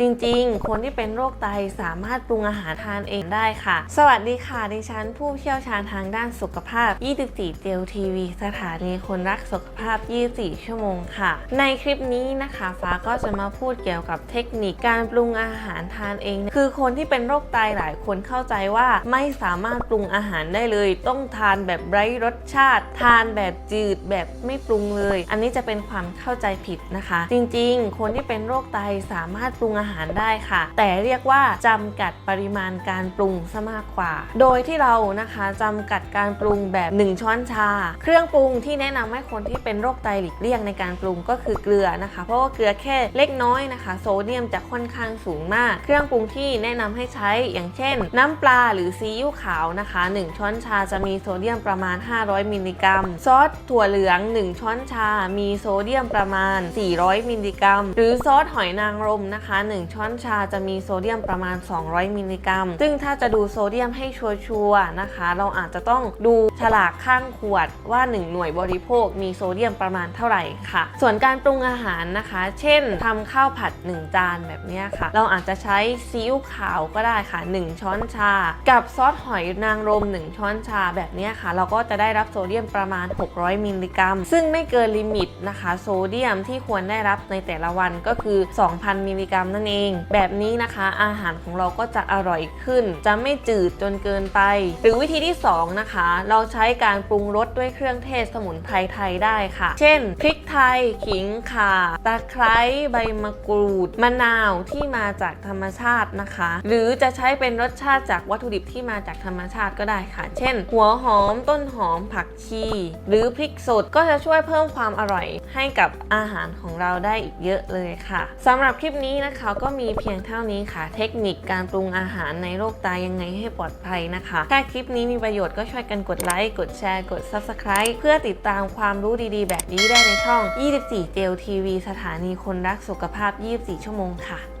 จริงๆ คนที่เป็นโรคไตสามารถปรุงอาหารทานเองได้ค่ะ สวัสดีค่ะ ดิฉันผู้เชี่ยวชาญทางด้านสุขภาพ 24 เจลทีวีสถานีคนรักสุขภาพ 24 ชั่วโมงค่ะ ในคลิปนี้นะคะ ฟ้าก็จะมาพูดเกี่ยวกับเทคนิคการปรุงอาหารทานเอง คือคนที่เป็นโรคไตหลายคนเข้าใจว่าไม่สามารถปรุงอาหารได้เลย ต้องทานแบบไร้รสชาติ ทานแบบจืดแบบไม่ปรุงเลย อันนี้จะเป็นความเข้าใจผิดนะคะ จริงๆ คนที่เป็นโรคไตสามารถปรุงอาหารได้ค่ะ แต่เรียกว่าจำกัดปริมาณการปรุงซะมากกว่า โดยที่เรานะคะจำกัดการปรุงแบบ 1 ช้อนชา เครื่องปรุงที่แนะนำให้คนที่เป็นโรคไตหลีกเลี่ยงในการปรุงก็คือเกลือนะคะ เพราะว่าเกลือแค่เล็กน้อยนะคะ โซเดียมจะค่อนข้างสูงมาก เครื่องปรุงที่แนะนำให้ใช้อย่างเช่น น้ำปลาหรือซีอิ๊วขาวนะคะ 1 ช้อนชาจะมีโซเดียมประมาณ 500 มิลลิกรัม ซอสถั่วเหลือง 1 ช้อนชา มีโซเดียมประมาณ 400 มิลลิกรัม หรือซอสหอยนางรมนะคะ1ช้อนชาจะมีโซเดียมประมาณ 200 มิลลิกรัม ซึ่งถ้าจะดูโซเดียมให้ชัวร์ๆนะคะ เราอาจจะต้องดูฉลากข้างขวดว่า 1 หน่วยบริโภคมีโซเดียมประมาณเท่าไหร่ค่ะ ส่วนการปรุงอาหารนะคะ เช่นทำข้าวผัด 1 จานแบบนี้ค่ะ เราอาจจะใช้ซีอิ๊วขาวก็ได้ค่ะ 1 ช้อนชา กับซอสหอยนางรม 1 ช้อนชาแบบนี้ค่ะ เราก็จะได้รับโซเดียมประมาณ 600 มิลลิกรัม ซึ่งไม่เกินลิมิตนะคะ โซเดียมที่ควรได้รับในแต่ละวันก็คือ 2,000 มิลลิกรัมนั่นเอง แบบนี้นะคะอาหารของเราก็จะอร่อยขึ้น จะไม่จืดจนเกินไป หรือวิธีที่ 2 นะคะ เราใช้การปรุงรสด้วยเครื่องเทศสมุนไพรไทยได้ค่ะ เช่นพริกไทย ขิงข่าตะไคร้ใบมะกรูด มะนาวที่มาจากธรรมชาตินะคะ หรือจะใช้เป็นรสชาติจากวัตถุดิบที่มาจากธรรมชาติก็ได้ค่ะ เช่น หัวหอมต้นหอมผักชี หรือพริกสดก็จะช่วยเพิ่มความอร่อยให้กับอาหารของเราได้อีกเยอะเลยค่ะสำหรับคลิปนี้นะคะก็มีเพียงเท่านี้ค่ะ เทคนิคการปรุงอาหารในโรคไตยังไงให้ปลอดภัยนะคะ ถ้าคลิปนี้มีประโยชน์ก็ช่วยกันกดไลค์ กดแชร์ กด Subscribe เพื่อติดตามความรู้ดีๆ แบบนี้ได้ในช่อง 24 เจลทีวีสถานีคนรักสุขภาพ 24 ชั่วโมงค่ะ